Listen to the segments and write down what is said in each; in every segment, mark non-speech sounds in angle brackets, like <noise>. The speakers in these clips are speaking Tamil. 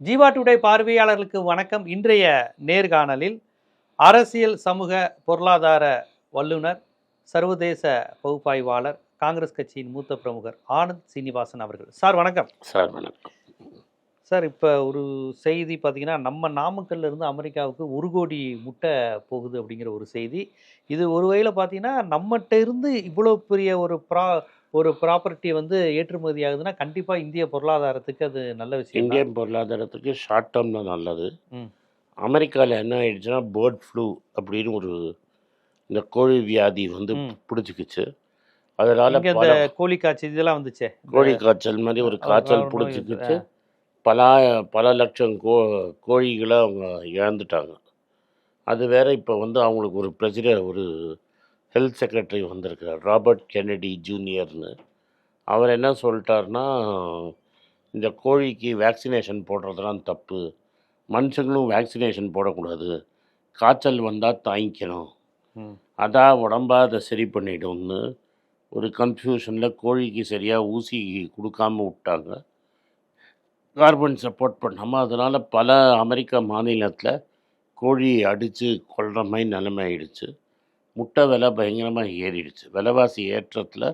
ஜீவா டுடே பார்வையாளர்களுக்கு வணக்கம். இன்றைய நேர்காணலில் அரசியல் சமூக பொருளாதார வல்லுனர் சர்வதேச பகுப்பாய்வாளர் காங்கிரஸ் கட்சியின் மூத்த பிரமுகர் ஆனந்த் சீனிவாசன் அவர்கள். சார் வணக்கம். சார் வணக்கம். சார் இப்போ ஒரு செய்தி பார்த்தீங்கன்னா நம்ம நாமக்கல்ல இருந்து அமெரிக்காவுக்கு ஒரு கோடி முட்டை போகுது அப்படிங்கிற ஒரு செய்தி. இது ஒரு வகையில் பார்த்தீங்கன்னா நம்மகிட்ட இருந்து இவ்வளோ பெரிய ஒரு ப்ரா ஒரு ப்ராப்பர்ட்டி வந்து ஏற்றுமதி ஆகுதுன்னா கண்டிப்பாக இந்திய பொருளாதாரத்துக்கு அது நல்ல விஷயம். இந்தியன் பொருளாதாரத்துக்கு ஷார்ட் டேர்மில் நல்லது. அமெரிக்காவில் என்ன ஆயிடுச்சுன்னா பேர்ட் ஃப்ளூ அப்படின்னு ஒரு இந்த கோழி வியாதி வந்து. பிடிச்சிக்கிச்சு அதனால இந்த கோழி காய்ச்சல் இதெல்லாம் வந்துச்சே கோழி காய்ச்சல் மாதிரி ஒரு காய்ச்சல் பிடிச்சிக்கிச்சு. பல பல லட்சம் கோ கோழிகளை அவங்க இழந்துட்டாங்க அது வேற இப்போ வந்து அவங்களுக்கு ஒரு பிரசிடென்ட் ஒரு ஹெல்த் செக்ரட்டரி வந்திருக்கிறார் ராபர்ட் கென்னடி ஜூனியர்னு. அவர் என்ன சொல்லிட்டாருன்னா இந்த கோழிக்கு வேக்சினேஷன் போடுறதெல்லாம் தப்பு. மனுஷங்களும் வேக்சினேஷன் போடக்கூடாது. காய்ச்சல் வந்தால் தாங்கிக்கணும். அதான் உடம்பா அதை சரி பண்ணிடும்னு ஒரு கன்ஃபியூஷனில் கோழிக்கு சரியாக ஊசி கொடுக்காம விட்டாங்க. கார்பன் சப்போர்ட் பண்ணாமல் அதனால் பல அமெரிக்க மாநிலத்தில் கோழி அடித்து கொல்ற மாதிரி நிலைமை ஆயிடுச்சு. முட்டை விலை பயங்கரமாக ஏறிடுச்சு. விலைவாசி ஏற்றத்தில்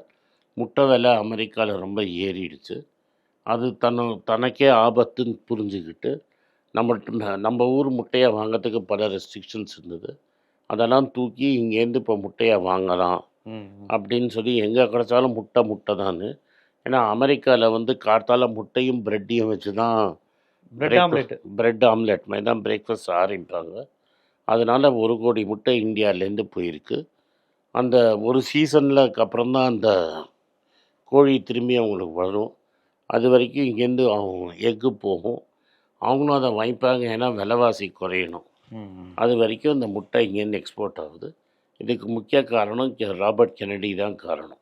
முட்டை விலை அமெரிக்காவில் ரொம்ப ஏறிடுச்சு. அது தன்னு தனக்கே ஆபத்துன்னு புரிஞ்சுக்கிட்டு நம்மள்ட்ட நம்ம ஊர் முட்டையை வாங்கிறதுக்கு பல ரெஸ்ட்ரிக்ஷன்ஸ் இருந்தது. அதெல்லாம் தூக்கி இங்கேருந்து இப்போ முட்டையை வாங்கலாம். அப்படின்னு சொல்லி எங்கே கிடைச்சாலும் முட்டை முட்டை தான் ஏன்னா அமெரிக்காவில் வந்து கார்த்தால முட்டையும் பிரெட்டையும் வச்சு தான் பிரெட் ஆம்லெட் பிரெட் ஆம்லெட் மாதிரி தான் பிரேக்ஃபாஸ்ட் ஆரம்பிப்பாங்க. அதனால் ஒரு கோடி முட்டை இந்தியாவிலேருந்து போயிருக்கு. அந்த ஒரு சீசனில் அப்புறம் தான் அந்த கோழி திரும்பி அவங்களுக்கு வரும். அது வரைக்கும் இங்கேருந்து அவங்க எக்கு போகும். அவங்களும் அதை வாங்கிப்பாங்க ஏன்னா விலைவாசி குறையணும். அது வரைக்கும் இந்த முட்டை இங்கேருந்து எக்ஸ்போர்ட் ஆகுது. இதுக்கு முக்கிய காரணம் ராபர்ட் கெனடி தான் காரணம்.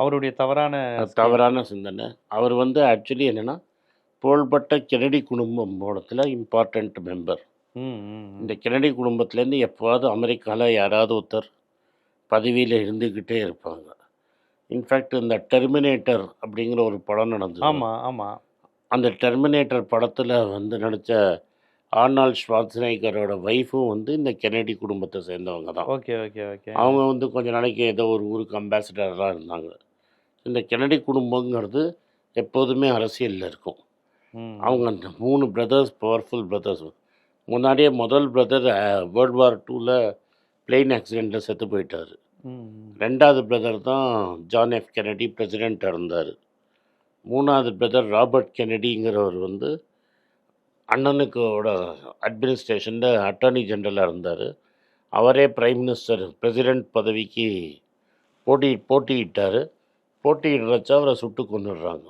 அவருடைய தவறான தவறான சிந்தனை. அவர் வந்து ஆக்சுவலி என்னென்னா புகழ்பெற்ற கெனடி குடும்பம் மூலத்தில் இம்பார்ட்டண்ட் மெம்பர். இந்த கெனடி குடும்பத்துலேருந்து எப்போவாவது அமெரிக்காவில் யாராவது ஒருத்தர் பதவியில் இருந்துக்கிட்டே இருப்பாங்க. இன்ஃபேக்ட் இந்த டெர்மினேட்டர் அப்படிங்கிற ஒரு படம் நடந்தது. ஆமா ஆமா. அந்த டெர்மினேட்டர் படத்தில் வந்து நடித்த ஆர்னால்ட் ஷ்வார்ட்ஸ்நேகரோட ஒய்ஃபும் வந்து இந்த கெனடி குடும்பத்தை சேர்ந்தவங்க தான். Okay okay okay. அவங்க வந்து கொஞ்ச நாளைக்கு ஏதோ ஒரு ஊருக்கு அம்பாசிடராக இருந்தாங்க. இந்த கெனடி குடும்பங்கிறது எப்போதுமே அரசியலில் இருக்கும். அவங்க அந்த மூணு பிரதர்ஸ் பவர்ஃபுல் பிரதர்ஸ் முன்னாடியே முதல் பிரதர் வேர்ல்டு வார் டூவில் பிளெயின் ஆக்சிடெண்ட்டில் செத்து போயிட்டார். ரெண்டாவது பிரதர் தான் ஜான் எஃப் கெனடி பிரசிடெண்ட்டாக இருந்தார் மூணாவது பிரதர் ராபர்ட் கெனடிங்கிறவர் வந்து அண்ணனுக்கோட அட்மினிஸ்ட்ரேஷனில் அட்டார்னி ஜெனரலாக இருந்தார். அவரே பிரைம் மினிஸ்டர் பிரசிடெண்ட் பதவிக்கு போட்டி போட்டியிட்டார். போட்டியிடுறச்ச அவரை சுட்டு கொண்டுடுறாங்க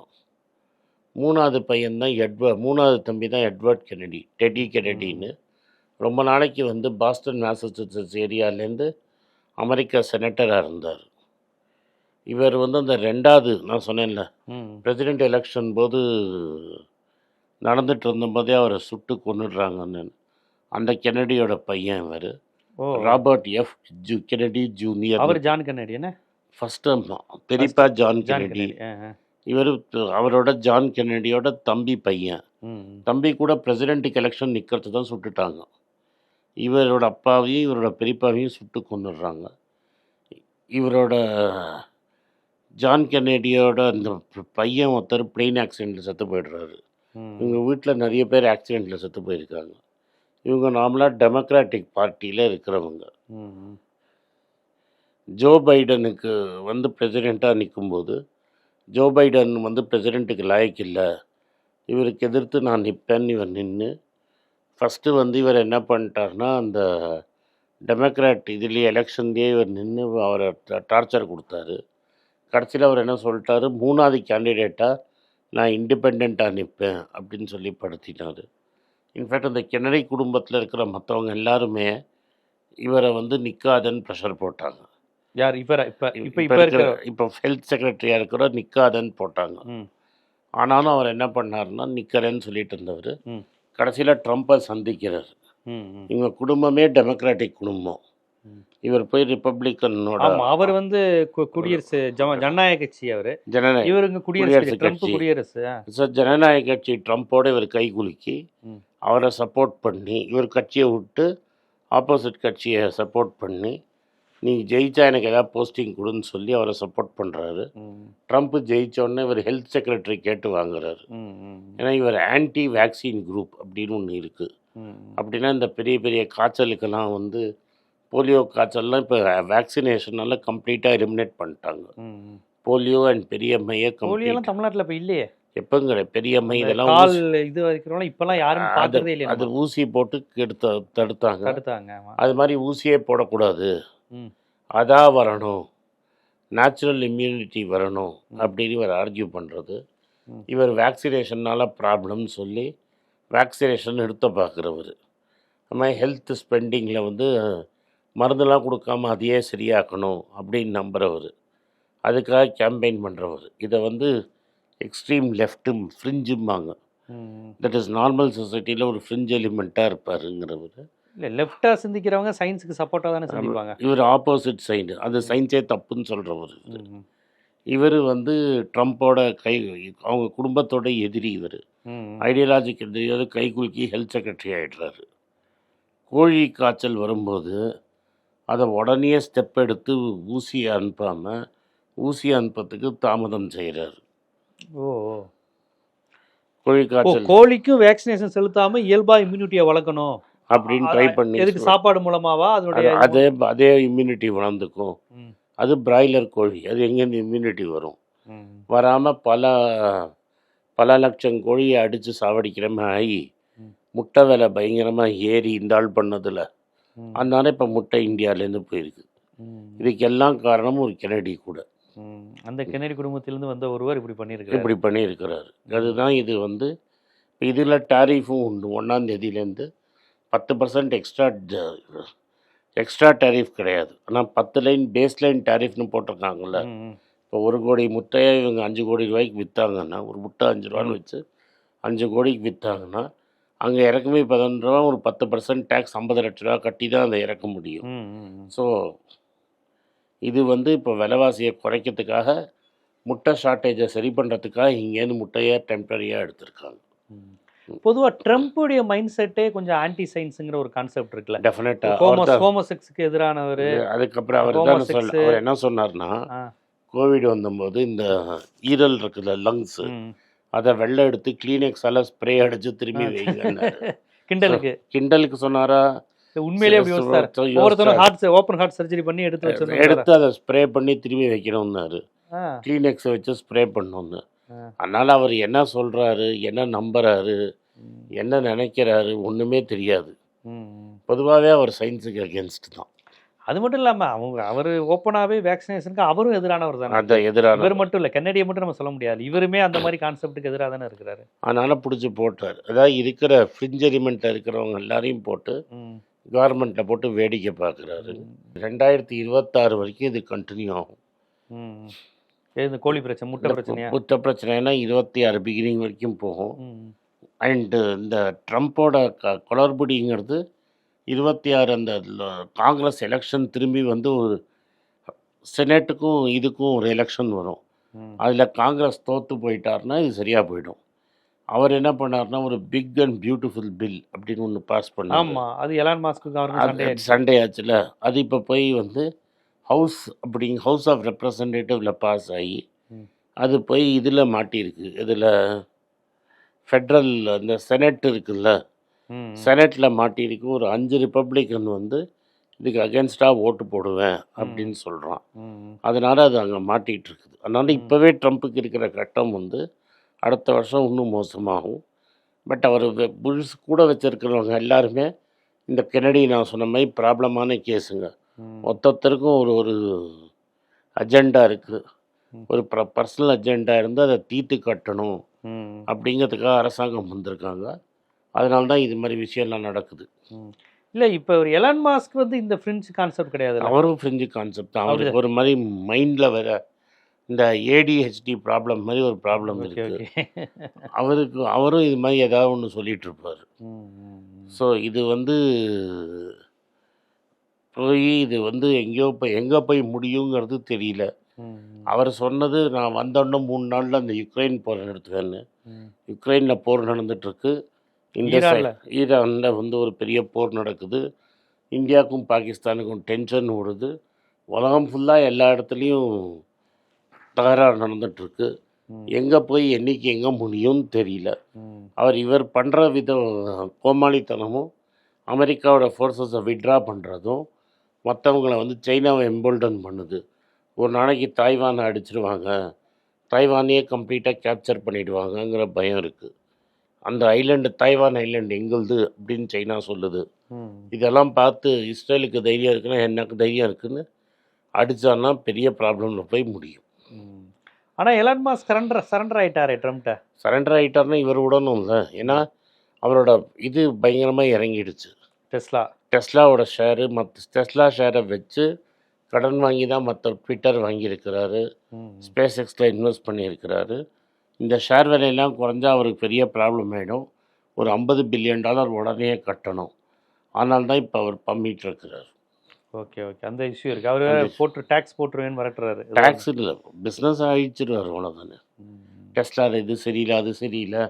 மூணாவது பையன் தான் எட்வர்ட் மூணாவது தம்பி தான் எட்வர்ட் கெனடி டெடி கெனடின்னு. ரொம்ப நாளைக்கு வந்து பாஸ்டன் மேசச்சூசட்ஸ் ஏரியாலேருந்து அமெரிக்கா செனட்டராக இருந்தார். இவர் வந்து அந்த ரெண்டாவது நான் சொன்னேன்ல. பிரசிடெண்ட் எலெக்ஷன் போது நடந்துட்டு இருந்தபோதே அவரை சுட்டு கொண்டுடுறாங்கன்னு அந்த கெனடியோட பையன் இவர். Robert F. Zoo Kennedy junior அவர் ஜான் கன்னடி என்ன ஃபர்ஸ்ட் பெரியப்பா ஜான் கெனடி. இவர் அவரோட ஜான் கெனடியோட தம்பி பையன். தம்பி கூட பிரசிடெண்ட்டுக்கு எலெக்ஷன் நிற்கிறது தான் சுட்டுட்டாங்க இவரோட அப்பாவையும் இவரோட பெரியப்பாவையும் சுட்டு கொண்டுடுறாங்க இவரோட ஜான் கென்னடியோட அந்த பையன் ஒருத்தர் பிளெயின் ஆக்சிடெண்ட்டில் செத்து போயிடுறாரு. இவங்க வீட்டில் நிறைய பேர் ஆக்சிடெண்ட்டில் செத்து போயிருக்காங்க இவங்க நார்மலாக டெமோக்ராட்டிக் பார்ட்டியில் இருக்கிறவங்க. ஜோ பைடனுக்கு வந்து பிரசிடெண்ட்டாக நிற்கும்போது ஜோ பைடன் வந்து பிரசிடெண்ட்டுக்கு லாயக்கு இல்லை. இவருக்கு எதிர்த்து நான் நிற்பேன் இவர் நின்று ஃபஸ்ட்டு வந்து இவர் என்ன பண்ணிட்டார்னா அந்த டெமோக்ராட் இதுலேயே எலெக்ஷன்லேயே இவர் நின்று அவரை டார்ச்சர் கொடுத்தாரு. கடைசியில் அவர் என்ன சொல்லிட்டாரு மூணாவது கேண்டிடேட்டாக நான் இண்டிபெண்ட்டாக நிற்பேன் அப்படின்னு சொல்லி படுத்தினார் இன்ஃபேக்ட் அந்த கிணறை குடும்பத்தில் இருக்கிற மற்றவங்க எல்லாருமே இவரை வந்து நிற்காதன்னு ப்ரெஷர் போட்டாங்க. யார் இப்ப இப்ப இப்ப இப்போ இருக்கிற இப்போ ஹெல்த் செக்ரட்டரியாக இருக்கிற நிற்காதன்னு போட்டாங்க ஆனாலும் அவர் என்ன பண்ணாருன்னா நிற்கிறேன்னு சொல்லிட்டு இருந்தவர். கடைசியில் ட்ரம்ப்பை சந்திக்கிறார். இவங்க குடும்பமே டெமோக்ராட்டிக் குடும்பம். இவர் போய் ரிப்பப்ளிக்கனோட அவர் வந்து குடியரசு ஜனநாயக கட்சி அவரு ஜனநாயக இவருங்க குடியரசு குடியரசு ட்ரம்ப். ஸோ ஜனநாயக கட்சி ட்ரம்ப்போட இவர் கை குலுக்கி. அவரை சப்போர்ட் பண்ணி இவர் கட்சியை விட்டு ஆப்போசிட் கட்சியை சப்போர்ட் பண்ணி நீ ஜெயிச்சா எனக்கு ஏதாவது போஸ்டிங் கொடுன்னு சொல்லி அவரை சப்போர்ட் பண்ணுறாரு ம், ட்ரம்ப் ஜெயிச்சோடனே இவர் ஹெல்த் செக்ரட்டரி கேட்டு வாங்குறாரு. ம், ம், ஏன்னா இவர் ஆன்டி வேக்சின் குரூப் அப்படின்னு ஒன்று இருக்குது ம், அப்படின்னா இந்த பெரிய பெரிய காய்ச்சலுக்கெல்லாம் வந்து போலியோ காய்ச்சல்லாம் இப்போ வேக்சினேஷனால கம்ப்ளீட்டாக எலிமினேட் பண்ணிட்டாங்க. ம், ம். போலியோ அண்ட் பெரியம்மையை போலியெல்லாம் கம்ப்ளீட் தமிழ்நாட்டுல இப்ப இல்லையே. எப்போங்கிற பெரியம்மை அந்த இதெல்லாம் இது வைக்கிறவங்க இப்பெல்லாம் யாரும் பார்த்ததே இல்லையா அது ஊசி போட்டு கெடுத்த தடுத்தாங்க. அது மாதிரி ஊசியே போடக்கூடாது. ம். அதான் வரணும். நேச்சுரல் இம்யூனிட்டி வரணும். அப்படின்னு இவர் ஆர்கியூ பண்ணுறது. இவர் வேக்சினேஷனால் ப்ராப்ளம்னு சொல்லி வேக்சினேஷன் எடுத்த பார்க்குறவர். அது மாதிரி ஹெல்த் ஸ்பெண்டிங்கில் வந்து மருந்தெல்லாம் கொடுக்காம அதையே சரியாக்கணும் அப்படின்னு நம்புகிறவர் அதுக்காக கேம்பெயின் பண்ணுறவர் இதை வந்து எக்ஸ்ட்ரீம் லெஃப்ட்டும் ஃப்ரிஞ்சும்பாங்க. தட் இஸ் நார்மல் சொசைட்டியில் ஒரு ஃப்ரிஞ்ச் எலிமெண்ட்டாக இருப்பாருங்கிறவர். இல்ல லெஃப்டா சிந்திக்கிறவங்க சயின்ஸுக்கு சப்போர்ட்டா தானே சிந்திப்பாங்க. இவர் ஆப்போசிட் சைடு அது சயின்ஸே தப்புன்னு சொல்கிறவர். இவர். வந்து ட்ரம்ப்போட கை அவங்க குடும்பத்தோட எதிரி இவர். ஐடியாலஜிக்கு எதிரியாவது கை குலுக்கி ஹெல்த் செக்ரட்டரி ஆகிடுறாரு கோழி காய்ச்சல் வரும்போது அதை உடனே ஸ்டெப் எடுத்து ஊசியை அனுப்பாமல் ஊசியை அனுப்புறதுக்கு தாமதம் செய்கிறாரு ஓ. கோழி காய்ச்சல் கோழிக்கும் வேக்சினேஷன் செலுத்தாம இயல்பா இம்யூனிட்டியை வளர்க்கணும். அப்படின்னு ட்ரை பண்ணி எதுக்கு சாப்பாடு மூலமாவா? அதனுடைய அது- அதே இம்யூனிட்டி வளர்ந்துக்கும். அது பிராய்லர் கோழி. அது எங்கேருந்து இம்யூனிட்டி வரும்? வராமல் பல பல லட்சம் கோழியை அடித்து சாவடிக்கிற மாதிரி ஆகி. முட்டை விலை பயங்கரமாக ஏறி இந்தாள் பண்ணதில். ம், அதனால இப்போ முட்டை இந்தியாவிலேருந்து போயிருக்கு. இதுக்கெல்லாம் காரணம் ஒரு கெனடி கூட. அந்த கென்னடி குடும்பத்திலிருந்து வந்த ஒருவர் இப்படி பண்ணியிருக்காரு இப்படி பண்ணியிருக்கிறாரு. அதுதான் இது வந்து இப்போ இதில் டேரிஃபும் உண்டு. ஒன்றாம் தேதியிலேருந்து பத்து பர்சன்ட் எக்ஸ்ட்ரா எக்ஸ்ட்ரா டேரிஃப் கிடையாது. ஆனால் பத்து லைன் பேஸ் லைன் டேரிஃப்னு போட்டிருக்காங்கல்ல. இப்போ ஒரு கோடி முட்டையை இவங்க அஞ்சு கோடி ரூபாய்க்கு விற்றாங்கன்னா ஒரு முட்டை அஞ்சு ரூபான்னு வச்சு அஞ்சு கோடிக்கு விற்றாங்கன்னா அங்கே இறக்குமே பதினொன்று ரூபா ஒரு பத்து பர்சன்ட் டேக்ஸ் ஐம்பது லட்ச ரூபா கட்டி தான் அதை இறக்க முடியும். ஸோ இது வந்து இப்போ விலைவாசியை குறைக்கிறதுக்காக முட்டை ஷார்ட்டேஜை சரி பண்ணுறதுக்காக இங்கேருந்து முட்டையை டெம்பரரியாக எடுத்திருக்காங்க. ம். பொதுவா ட்ரம்ப்புடைய மைண்ட் செட்டே கொஞ்சம் ஆன்டி சயின்ஸுங்கிற ஒரு கான்செப்ட் இருக்குல்ல. டெஃபினட்டாக ஹோமோஸ் ஹோமோசெக்ஸுக்கு எதிரானவர் அதுக்கப்புறம் அவர் என்ன சொன்னார்னா. கோவிட் வந்தபோது இந்த ஈரல் இருக்குல்ல லங்ஸு. அதை வெள்ளை எடுத்து கிளீனெக்ஸால் ஸ்ப்ரே அடித்து திரும்பி வைங்கன்னாரு <laughs> கிண்டலுக்கு. கிண்டலுக்கு சொன்னாரா? யோசிச்சாரு. ஒவ்வொருத்தரும் ஓப்பன் ஹார்ட் சர்ஜரி பண்ணி எடுத்து எடுத்து அதை ஸ்ப்ரே பண்ணி திரும்பி வைக்கணும்னாரு. கிளீனெக்ஸை வச்சு ஸ்ப்ரே பண்ணணும்னு. அதனால் அவர் என்ன சொல்கிறாரு என்ன நம்புறாரு என்ன நினைக்கிறாரு ஒன்றுமே தெரியாது. பொதுவாகவே அவர் சயின்ஸுக்கு அகேன்ஸ்ட் தான். அது மட்டும் இல்லாம அவங்க அவர் ஓப்பனாவே வேக்சினேஷனுக்கு அவரும் எதிரானவர் தானே. அந்த எதிரான இவர் மட்டும் இல்ல கென்னடியை மட்டும் நம்ம சொல்ல முடியாது. இவருமே அந்த மாதிரி கான்செப்ட்டுக்கு எதிராக தானே இருக்கிறாரு. அதனால் பிடிச்சி போட்டார். அதாவது இருக்கிற ஃப்ரிட்ஜ் எலிமெண்ட்டில் இருக்கிறவங்க எல்லாரையும் போட்டு கவர்மெண்ட்டில் போட்டு வேடிக்கை பார்க்குறாரு. ரெண்டாயிரத்தி இருபத்தாறு வரைக்கும் இது கண்டினியூ ஆகும். இந்த கோழி பிரச்சனை முட்டை பிரச்சனையா? புத்த பிரச்சனைனா இருபத்தி ஆறு பிகினிங் வரைக்கும் போகும். அண்டு இந்த ட்ரம்ப்போட க குளறுபடிங்கிறது இருபத்தி ஆறு அந்த காங்கிரஸ் எலெக்ஷன் திரும்பி வந்து ஒரு செனட்டுக்கும் இதுக்கும் ஒரு எலெக்ஷன் வரும். அதில் காங்கிரஸ் தோற்று போயிட்டாருன்னா இது சரியாக போயிடும். அவர் என்ன பண்ணாருன்னா ஒரு பிக் அண்ட் பியூட்டிஃபுல் பில் அப்படின்னு ஒன்று பாஸ் பண்ணார். ஆமா அது எலான் மாஸ்க்கு அவருக்கு சண்டை ஆச்சுல அது இப்போ போய் வந்து ஹவுஸ் அப்படிங்க ஹவுஸ் ஆஃப் ரெப்ரசன்டேட்டிவில் பாஸ் ஆகி. அது போய் இதில் மாட்டியிருக்கு. இதில் ஃபெட்ரல் இந்த செனட் இருக்குல்ல? செனட்டில் மாட்டியிருக்கு ஒரு அஞ்சு ரிப்பப்ளிக்கன் வந்து இதுக்கு அகேன்ஸ்டாக ஓட்டு போடுவேன் அப்படின்னு சொல்கிறான். அதனால் அது அங்கே மாட்டிகிட்டு இருக்குது அதனால் இப்போவே ட்ரம்ப்புக்கு இருக்கிற கட்டம் வந்து அடுத்த வருஷம் இன்னும் மோசமாகும். பட் அவர் புஷ் கூட வச்சிருக்கிறவங்க எல்லாருமே இந்த கெனடி நான் சொன்ன மாதிரி ப்ராப்ளமான கேஸுங்க. மொத்தத்திற்கும் ஒரு ஒரு அஜெண்டா இருக்குது. ஒரு ப்ர பர்சனல் அஜெண்டா இருந்து அதை தீர்த்து கட்டணும். அப்படிங்கிறதுக்காக அரசாங்கம் வந்திருக்காங்க. அதனால தான் இது மாதிரி விஷயம்லாம் நடக்குது. இல்ல இப்ப ஒரு எலான் மாஸ்க் வந்து இந்த ஃப்ரெஞ்ச் கான்செப்ட் கிடையாது அவரும் ஃப்ரிஞ்சு கான்செப்ட் தான். அவருக்கு ஒரு மாதிரி மைண்டில் வேற இந்த ஏடிஹெச்டி ப்ராப்ளம் மாதிரி ஒரு ப்ராப்ளம் இருக்குது அவருக்கு அவரும் இது மாதிரி ஏதாவது ஒன்று சொல்லிட்டு இருப்பார். ஸோ இது வந்து போய் இது வந்து எங்கேயோ போய் எங்கே போய் முடியுங்கிறது தெரியல. அவர் சொன்னது நான் வந்தோடனே மூணு நாளில் அந்த யுக்ரைன் போர் நிறுத்துவேன்னு ம். யுக்ரைனில் போர் நடந்துட்டுருக்கு. இந்த ஈரான்ல? வந்து ஒரு பெரிய போர் நடக்குது. இந்தியாவுக்கும் பாகிஸ்தானுக்கும் டென்ஷன் ஓடுது. உலகம் ஃபுல்லாக எல்லா இடத்துலையும் தகராறு நடந்துட்டுருக்கு. ம், எங்கே போய் என்னைக்கு எங்கே முடியும்னு தெரியல. அவர் இவர் பண்ணுற விதம் கோமாளித்தனமும் அமெரிக்காவோட ஃபோர்ஸஸை விட்ரா பண்ணுறதும் மற்றவங்கள வந்து சைனாவை எம்போல்டன் பண்ணுது. ஒரு நாளைக்கு தாய்வானை அடிச்சிருவாங்க. தாய்வானையே கம்ப்ளீட்டாக கேப்சர் பண்ணிடுவாங்கங்கிற பயம் இருக்குது அந்த ஐலண்டு தாய்வான் ஐலண்டு எங்களுது அப்படின்னு சைனா சொல்லுது. இதெல்லாம் பார்த்து இஸ்ரேலுக்கு தைரியம் இருக்குன்னா எனக்கு தைரியம் இருக்குன்னு அடித்தான்னா பெரிய ப்ராப்ளமில் போய் முடியும். ம். ஆனா எலான் மாஸ்க் சரண்டர் சரண்டர் ஆயிட்டாரே ட்ரம்ப்ட்ட சரண்டர் ஆகிட்டார்னா இவர் விடணும் இல்லை ஏன்னா அவரோட இது பயங்கரமாக இறங்கிடுச்சு. டெஸ்லா. டெஸ்லாவோட ஷேரு மற்ற டெஸ்லா ஷேரை வச்சு கடன் வாங்கி தான் மற்ற ட்விட்டர் வாங்கியிருக்கிறாரு. ஸ்பேஸ் எக்ஸில் இன்வெஸ்ட் பண்ணியிருக்கிறாரு. இந்த ஷேர் விலையெல்லாம் குறைஞ்சா அவருக்கு பெரிய ப்ராப்ளம் ஆகிடும் ஒரு ஐம்பது பில்லியன் டாலர் உடனே கட்டணும். ஆனால் தான் இப்போ அவர் பம்மிட்டு இருக்கிறார். Okay okay. அந்த இஷ்யூ இருக்கு. அவர். போட்டு டாக்ஸ் போட்டுருவேன்னு மிரட்டுறாரு. டேக்ஸ் இல்லை. பிஸ்னஸ் அழிச்சிருவார் அவ்வளோதானே டெஸ்லா இது சரியில்லை அது சரியில்லை.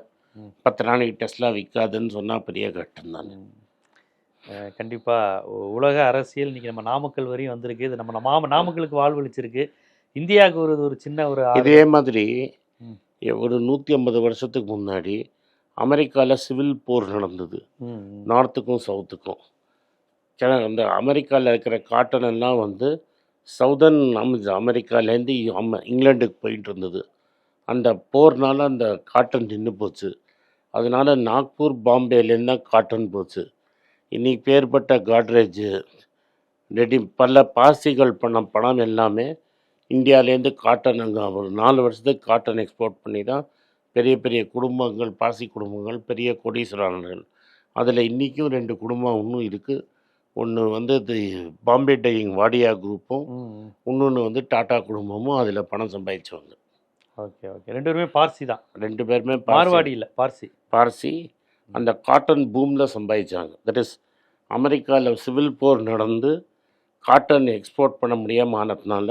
பத்து நாளைக்கு டெஸ்லா விற்காதுன்னு சொன்னால் பெரிய கட்டம் தானே. ம். அஹ் கண்டிப்பா. உ- உலக அரசியல் இன்னைக்கு நம்ம நாமக்கல் வரையும் வந்திருக்கு. இது நம்ம நாம நாமக்கலுக்கு வாழ்வழிச்சிருக்கு இந்தியாவுக்கு ஒரு ஒரு சின்ன ஒரு இதே மாதிரி ஒரு நூற்றி ஐம்பது வருஷத்துக்கு முன்னாடி அமெரிக்காவில் சிவில் போர் நடந்தது. நார்த்துக்கும் சவுத்துக்கும். சில அந்த அமெரிக்காவில் இருக்கிற காட்டன் எல்லாம் வந்து சவுதர்ன் அமெ அமெரிக்காலேருந்து அம்ம இங்கிலாந்துக்கு போயிட்டு இருந்தது. அந்த போர்னால அந்த காட்டன் நின்று போச்சு. அதனால நாக்பூர் பாம்பேலேருந்து தான் காட்டன் போச்சு. இன்னைக்கு பேர்பட்ட காட்ரேஜ் ரெடி பல பாசிகள் பண்ண பணம் எல்லாமே இந்தியாவிலேருந்து காட்டன் அங்கே ஒரு நாலு வருஷத்துக்கு காட்டன் எக்ஸ்போர்ட் பண்ணி தான் பெரிய பெரிய குடும்பங்கள் பாசி குடும்பங்கள் பெரிய கோடீஸ்வரர்கள். அதில் இன்றைக்கும் ரெண்டு குடும்பம் இன்னும் இருக்குது ஒன்று வந்து இது பாம்பே டையிங் வாடியா குரூப்பும். இன்னொன்று வந்து டாடா குடும்பமும் அதில் பணம் சம்பாதிச்சவங்க. Okay okay. ரெண்டு பேருமே பார்சி தான். ரெண்டு பேருமே பார்சி மார்வாடி இல்ல பார்சி பார்சி அந்த காட்டன் பூமில் சம்பாதிச்சாங்க. தட் இஸ் அமெரிக்காவில் சிவில் போர் நடந்து காட்டன் எக்ஸ்போர்ட் பண்ண முடியாமல் ஆனதுனால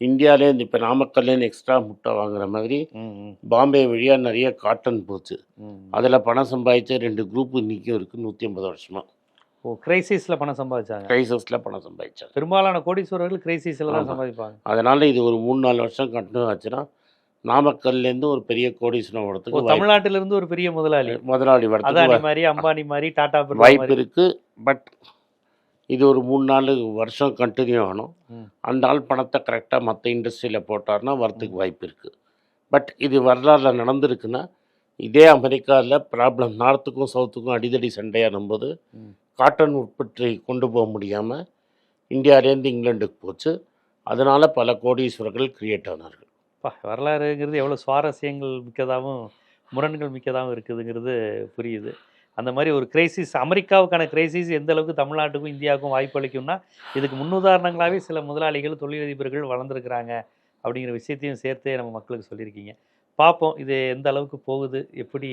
இந்தியாவிலேருந்து இப்போ நாமக்கல்லேருந்து எக்ஸ்ட்ரா முட்டை வாங்குற மாதிரி பாம்பே வழியாக நிறைய காட்டன் போச்சு. அதில் பணம் சம்பாதிச்ச ரெண்டு குரூப் இன்றைக்கும் இருக்குது நூற்றி ஐம்பது வருஷமாக ஓ கிரைசிஸ்ல பணம் சம்பாதிச்சாங்க? கிரைசஸில் பணம் சம்பாதிச்சாங்க. பெரும்பாலான கோடீஸ்வரர்கள் கிரைசிஸ்ல தான். சம்பாதிப்பாங்க. அதனால் இது ஒரு மூணு நாலு வருஷம் கண்டினியூ ஆச்சுன்னா நாமக்கல்லேருந்து ஒரு பெரிய கோடீஸ்வரம் வரத்துக்கு வாய்ப்பு- தமிழ்நாட்டில இருந்து ஒரு பெரிய முதலாளி. முதலாளி வரத்துக்கு மாதிரி அம்பானி மாதிரி டாடா வாய்ப்பு இருக்குது பட் இது ஒரு மூணு நாலு வருஷம் கண்டினியூ ஆகணும். அந்த ஆள் பணத்தை கரெக்டாக மற்ற இண்டஸ்ட்ரியில் போட்டார்னா வரத்துக்கு வாய்ப்பு இருக்குது பட் இது வரலாறுல நடந்திருக்குன்னா இதே அமெரிக்காவில் ப்ராப்ளம் நார்த்துக்கும் சவுத்துக்கும் அடிதடி சண்டையாகும் போது ம். காட்டன் உற்பத்தி கொண்டு போக முடியாமல் இந்தியாவிலேருந்து இங்கிலாந்துக்கு போச்சு. அதனால் பல கோடீஸ்வரர்கள் கிரியேட் ஆனார்கள். வரலாறுங்கிறது எவ்வளோ சுவாரஸ்யங்கள் மிக்கதாகவும் முரண்கள் மிக்கதாகவும் இருக்குதுங்கிறது புரியுது. அந்த மாதிரி ஒரு கிரைசிஸ் அமெரிக்காவுக்கான கிரைசிஸ் எந்த அளவுக்கு தமிழ்நாட்டுக்கும் இந்தியாவுக்கும் வாய்ப்பு அளிக்கும்னா இதுக்கு முன்னுதாரணங்களாகவே சில முதலாளிகள் தொழிலதிபர்கள் வளர்ந்துருக்குறாங்க அப்படிங்கிற விஷயத்தையும் சேர்த்தே நம்ம மக்களுக்கு சொல்லியிருக்கீங்க. பார்ப்போம் இது எந்த அளவுக்கு போகுது எப்படி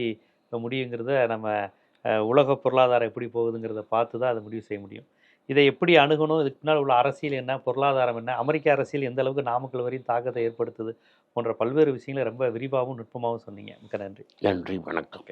முடியுங்கிறத நம்ம உலக பொருளாதாரம் எப்படி போகுதுங்கிறத பார்த்து தான் அதை முடிவு செய்ய முடியும். இதை எப்படி அணுகணும்? இதுக்கு பின்னால் உள்ள அரசியல் என்ன? பொருளாதாரம் என்ன? அமெரிக்க அரசியல் எந்த அளவுக்கு நாமக்கல் வரையும் தாக்கத்தை ஏற்படுத்துது? போன்ற பல்வேறு விஷயங்களை ரொம்ப விரிவாகவும் நுட்பமாகவும் சொன்னீங்க. மிக்க நன்றி. நன்றி. வணக்கம்.